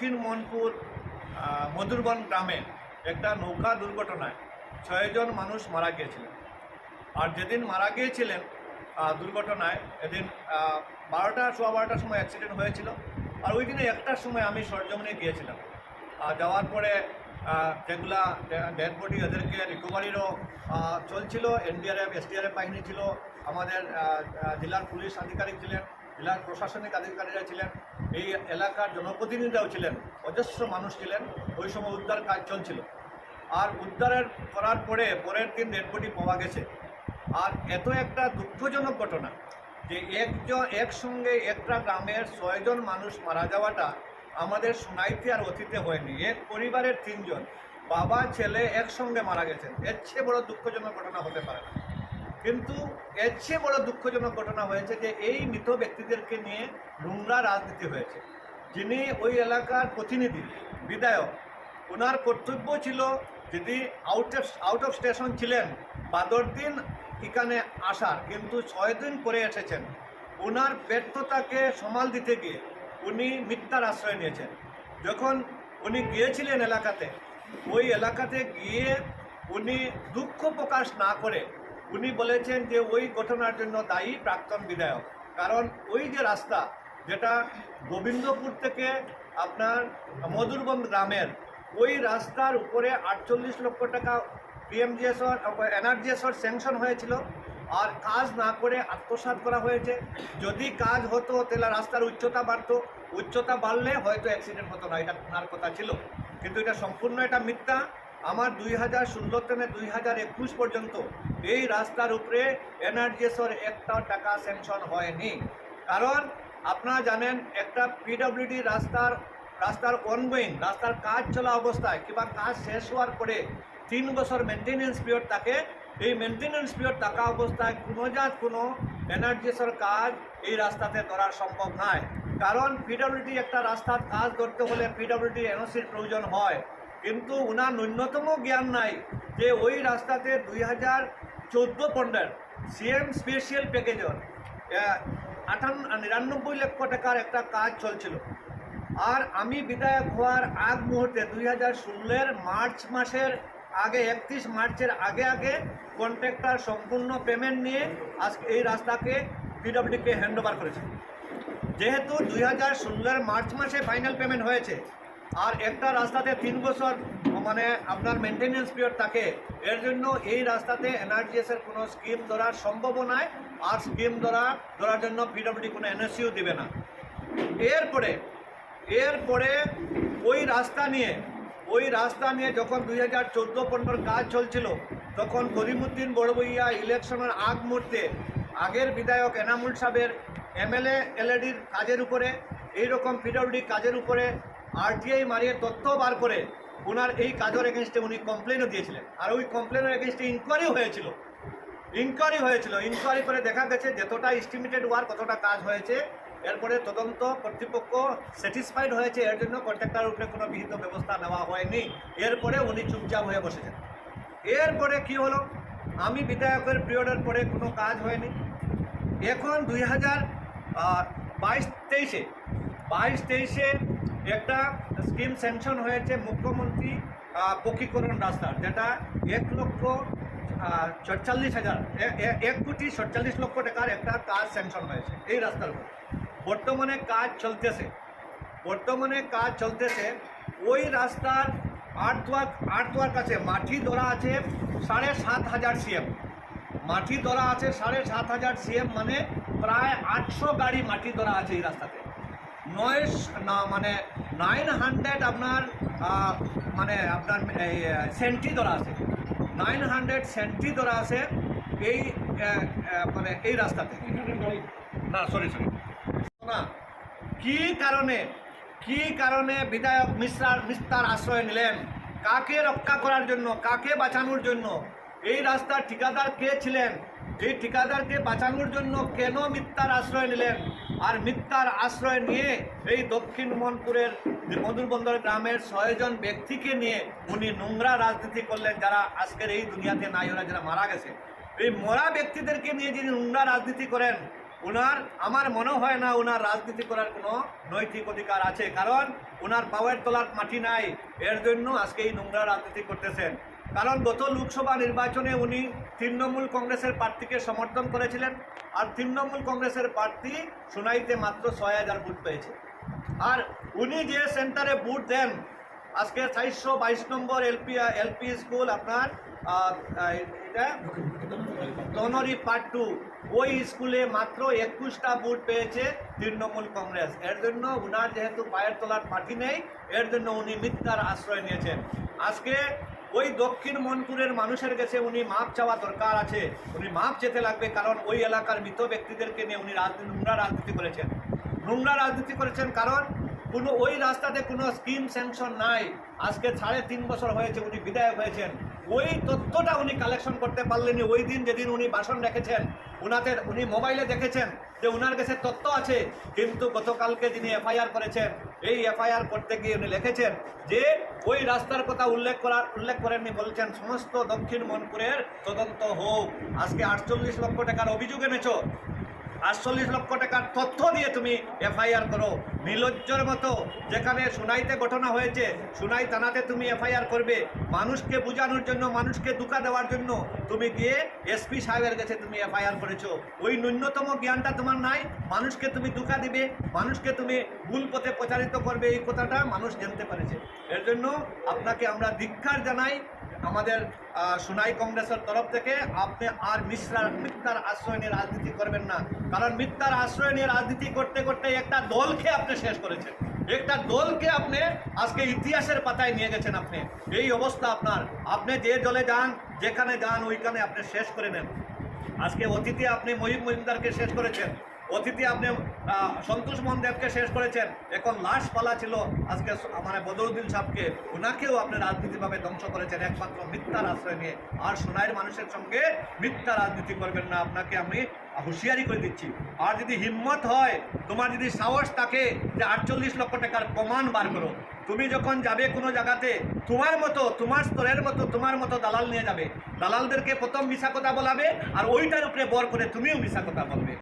দক্ষিণ মনপুর মধুরবন গ্রামে একটা নৌকা দুর্ঘটনায় ছয়জন মানুষ মারা গিয়েছিলেন। আর যেদিন মারা গিয়েছিলেন দুর্ঘটনায় এদিন বারোটা, সোয়া বারোটার সময় অ্যাক্সিডেন্ট হয়েছিল। আর ওই দিনে একটার সময় আমি সরজমিনে গিয়েছিলাম। আর যাওয়ার পরে যেগুলা ডেড বডি এদেরকে রিকভারিরও চলছিল। এনডিআরএফ এসডিআরএফ বাহিনী ছিল। আমাদের জেলার পুলিশ আধিকারিক ছিলেন। জেলার প্রশাসনিক আধিকারিকরা ছিলেন, এই এলাকার জনপ্রতিনিধিরাও ছিলেন, অজস্র মানুষ ছিলেন, ওই সময় উদ্ধার কাজ চলছিল। আর উদ্ধারের করার পরে পরের দিন ডেড বডি পাওয়া গেছে। আর এত একটা দুঃখজনক ঘটনা যে একজন একসঙ্গে একটা গ্রামের ছয়জন মানুষ মারা যাওয়াটা আমাদের সোনাইতে আর অতীতে হয়নি। এক পরিবারের তিনজন, বাবা, ছেলে একসঙ্গে মারা গেছেন। এর চেয়ে বড় দুঃখজনক ঘটনা হতে পারে না। কিন্তু এর চেয়ে বড় দুঃখজনক ঘটনা হয়েছে যে এই মৃত ব্যক্তিদেরকে নিয়ে নোংরা রাজনীতি হয়েছে। যিনি ওই এলাকার প্রতিনিধি, বিধায়ক ওনার কর্তব্য ছিল যদি out of out of station ছিলেন, বাদর দিন এখানে আসার, কিন্তু ছয় দিন পরে এসেছেন। ওনার ব্যর্থতাকে সামাল দিতে গিয়ে উনি মিথ্যার আশ্রয় নিয়েছেন। যখন উনি গিয়েছিলেন এলাকাতে, ওই এলাকাতে গিয়ে উনি দুঃখ প্রকাশ না করে উনি বলেছেন যে ওই ঘটনার জন্য দায়ী প্রাক্তন বিধায়ক। কারণ ওই যে রাস্তা, যেটা গোবিন্দপুর থেকে আপনার মধুরবন গ্রামের, ওই রাস্তার উপরে আটচল্লিশ লক্ষ টাকা পিএমজিএসর এনআরজিএসর স্যাংশন হয়েছিল। আর কাজ না করে আত্মসাৎ করা হয়েছে। যদি কাজ হতো, তাহলে রাস্তার উচ্চতা বাড়তো। উচ্চতা বাড়লে হয়তো অ্যাক্সিডেন্ট হতো না, এটা ওনার কথা ছিল। কিন্তু এটা সম্পূর্ণ এটা মিথ্যা। আমার দুই হাজার ষোলো থেকে দুই হাজার একুশ পর্যন্ত এই রাস্তার উপরে এনআরজিএসর একটা টাকা স্যাংশন হয়নি। কারণ আপনারা জানেন, একটা পিডব্লিউডি রাস্তার রাস্তার অনগোয়িং রাস্তার কাজ চলা অবস্থায় কিংবা কাজ শেষ হওয়ার পরে তিন বছর মেনটেনেন্স পিরিয়ড থাকে। এই মেনটেনেন্স পিরিয়ড থাকা অবস্থায় কোনো জাত কোনো এনার্জিসের কাজ এই রাস্তাতে ধরা সম্ভব নয়। কারণ পিডব্লিউডি একটা রাস্তার কাজ ধরতে হলে পিডব্লিউডি এনওসির প্রয়োজন হয়। কিন্তু ওনার ন্যূনতম জ্ঞান নাই যে ওই রাস্তাতে দুই হাজার চোদ্দ পনেরো সিএম স্পেশাল প্যাকেজর আটান্ন নিরানব্বই লক্ষ টাকার একটা কাজ চলছিল। আর আমি বিধায়ক হওয়ার আগ মুহূর্তে দুই হাজার ষোলোর মার্চ মাসের আগে, একত্রিশ মার্চের আগে আগে কন্ট্রাক্টর সম্পূর্ণ পেমেন্ট নিয়ে আজকে এই রাস্তাকে পিডব্লিউডিকে হ্যান্ড ওভার করেছে। যেহেতু দুই হাজার ষোলোর মার্চ মাসে ফাইনাল পেমেন্ট হয়েছে আর একটা রাস্তাতে তিন বছর মানে আপনার মেনটেনেন্স পিরিয়ড থাকে। এর জন্য এই রাস্তাতে এনআরজিএসের কোনো স্কিম ধরার সম্ভব নয় আর স্কিম ধরা, ধরার জন্য পিডব্লিউডি কোনো এনএসিও দিবে না। এরপরে এরপরে ওই রাস্তা নিয়ে, ওই রাস্তা নিয়ে যখন দুই হাজার চোদ্দ পনেরোর কাজ চলছিল, তখন করিমুদ্দিন বড়বইয়া ইলেকশনের আগ মুহূর্তে আগের বিধায়ক এনামুল সাহেবের এমএলএ এলএডির কাজের উপরে, এইরকম পিডব্লিউডি কাজের উপরে আরটিআই মারিয়ে তথ্য বার করে ওনার এই কাজের এগেনস্টে উনি কমপ্লেনও দিয়েছিলেন। আর ওই কমপ্লেনের এগেনস্টে ইনকোয়ারিও হয়েছিল। ইনকোয়ারি হয়েছিল। ইনকোয়ারি করে দেখা গেছে যতটা এস্টিমেটেড ওয়ার কতটা কাজ হয়েছে। এরপরে তদন্ত কর্তৃপক্ষ স্যাটিসফাইড হয়েছে। এর জন্য কন্ট্রাক্টর উপরে কোনো বিহিত ব্যবস্থা নেওয়া হয়নি। এরপরে উনি চুপচাপ হয়ে বসেছেন। এরপরে কি হলো? আমি বিধায়কের পিরিয়ডের পরে কোনো কাজ হয়নি। এখন দুই হাজার বাইশ তেইশে বাইশ তেইশে একটা স্কিম স্যাংশন হয়েছে মুখ্যমন্ত্রী পকীকরণ রাস্তার, যেটা এক লক্ষ চল্লিশ হাজার এক কোটি সটচল্লিশ লক্ষ টাকার একটা কাজ স্যাংশন হয়েছে এই রাস্তার উপর। বর্তমানে কাজ চলতেছে, বর্তমানে কাজ চলতেছে, ওই রাস্তার আটদুয়ার আটদুয়ার কাছে মাটি ধরা আছে সাড়ে সাত হাজার সিএম। মাটি ধরা আছে সাড়ে সাত হাজার সিএম মানে প্রায় আটশো গাড়ি মাটি ধরা আছে এই রাস্তাতে। নয় না মানে নাইন হান্ড্রেড আপনার মানে আপনার, এই সেন্টি ধরা আছে। নাইন হান্ড্রেড সেন্টি ধরা আছে এই মানে এই রাস্তাতে। না সরি সরি না কি কারণে কি কারণে বিধায়ক মিশ্রার মিস্তার আশ্রয় নিলেন? কাকে রক্ষা করার জন্য, কাকে বাঁচানোর জন্য? এই রাস্তার ঠিকাদার কে ছিলেন? এই ঠিকাদারকে বাঁচানোর জন্য কেন মিথ্যার আশ্রয় নিলেন? আর মিথ্যার আশ্রয় নিয়ে এই দক্ষিণ মনপুরের মধুরবন্দর গ্রামের ছয়জন ব্যক্তিকে নিয়ে উনি নোংরা রাজনীতি করলেন, যারা আজকের এই দুনিয়াতে নাই, ওরা যারা মারা গেছে। এই মরা ব্যক্তিদেরকে নিয়ে যিনি নোংরা রাজনীতি করেন ওনার আমার মনে হয় না ওনার রাজনীতি করার কোনো নৈতিক অধিকার আছে, কারণ ওনার পাওয়ার তোলার মাটি নাই। এর জন্য আজকে এই নোংরা রাজনীতি করতেছেন। কারণ গত লোকসভা নির্বাচনে উনি তৃণমূল কংগ্রেসের প্রার্থীকে সমর্থন করেছিলেন আর তৃণমূল কংগ্রেসের প্রার্থী সোনাইতে মাত্র ছয় হাজার ভোট পেয়েছে। আর উনি যে সেন্টারে ভোট দেন, আজকে চারশো বাইশ নম্বর এলপি এলপি স্কুল আপনার এটা তনরি পার্ট টু, ওই স্কুলে মাত্র একুশটা বুট পেয়েছে তৃণমূল কংগ্রেস। এর জন্য উনার যেহেতু পায়ের তোলার পার্টি নেই, এর জন্য উনি মিথ্যার আশ্রয় নিয়েছেন। আজকে ওই দক্ষিণ মনপুরের মানুষের কাছে উনি মাপ চাওয়া দরকার আছে। উনি মাপ যেতে লাগবে কারণ ওই এলাকার মৃত ব্যক্তিদেরকে নিয়ে উনি রাজনীতি নোংরা রাজনীতি করেছেন। নোংরা রাজনীতি করেছেন কারণ কোনো ওই রাস্তাতে কোনো স্কিম স্যাংশন নাই। আজকে সাড়ে তিন বছর হয়েছে উনি বিধায়ক হয়েছেন। ওই তথ্যটা উনি কালেকশন করতে পারলেনি ওই দিন যেদিন উনি ভাষণ রেখেছেন, উনাতে উনি মোবাইলে দেখেছেন যে উনার কাছে তথ্য আছে। কিন্তু গতকালকে যিনি এফআইআর করেছেন, এই এফআইআর করতে গিয়ে উনি লিখেছেন যে ওই রাস্তার কথা উল্লেখ করার, উল্লেখ করেননি বলছেন, সমস্ত দক্ষিণ মনপুরের তদন্ত হোক। আজকে আটচল্লিশ লক্ষ টাকার অভিযোগ এনেছো। আটচল্লিশ লক্ষ টাকার তথ্য দিয়ে তুমি এফআইআর করো। নির্লজ্জের মতো যেখানে সুনাইতে ঘটনা হয়েছে, সুনাই থানাতে তুমি এফআইআর করবে। মানুষকে বোঝানোর জন্য, মানুষকে দুকা দেওয়ার জন্য তুমি গিয়ে এসপি সাহেবের কাছে তুমি এফআইআর করেছ। ওই ন্যূনতম জ্ঞানটা তোমার নাই। মানুষকে তুমি দুকা দিবে, মানুষকে তুমি ভুল পথে প্রচারিত করবে। এই কথাটা মানুষ জানতে পেরেছে। এর জন্য আপনাকে আমরা ধিক্ষার জানাই। আমাদের সোনাই কংগ্রেসের তরফ থেকে আপনি আর মিশ্রার মিথ্যার আশ্রয় নিয়ে রাজনীতি করবেন না। কারণ মিথ্যার আশ্রয় নিয়ে রাজনীতি করতে করতে একটা দলকে আপনি শেষ করেছেন। একটা দলকে আপনি আজকে ইতিহাসের পাতায় নিয়ে গেছেন আপনি। এই অবস্থা আপনার। আপনি যে দলে যান, যেখানে যান, ওইখানে আপনি শেষ করে নেন। আজকে অতিথি আপনি মহিম মহিমদারকে শেষ করেছেন। অতিথি আপনি সন্তোষ মন্দেবকে শেষ করেছেন। এখন লাশ পালা ছিল আজকে মানে বদরুদ্দিন সাহেবকে। ওনাকেও আপনি রাজনীতিভাবে ধ্বংস করেছেন। একমাত্র মিথ্যার আশ্রয় নিয়ে। আর সোনাইয়ের মানুষের সঙ্গে মিথ্যা রাজনীতি করবেন না। আপনাকে আমি হুঁশিয়ারি করে দিচ্ছি। আর যদি হিম্মত হয়, তোমার যদি সাহস থাকে যে আটচল্লিশ লক্ষ টাকার প্রমাণ বার করো, তুমি যখন যাবে কোনো জায়গাতে, তোমার মতো, তোমার স্তরের মতো, তোমার মতো দালাল নিয়ে যাবে। দালালদেরকে প্রথম মিশা কথা বলাবে আর ওইটার উপরে বর করে তুমিও মিশা কথা বলবে।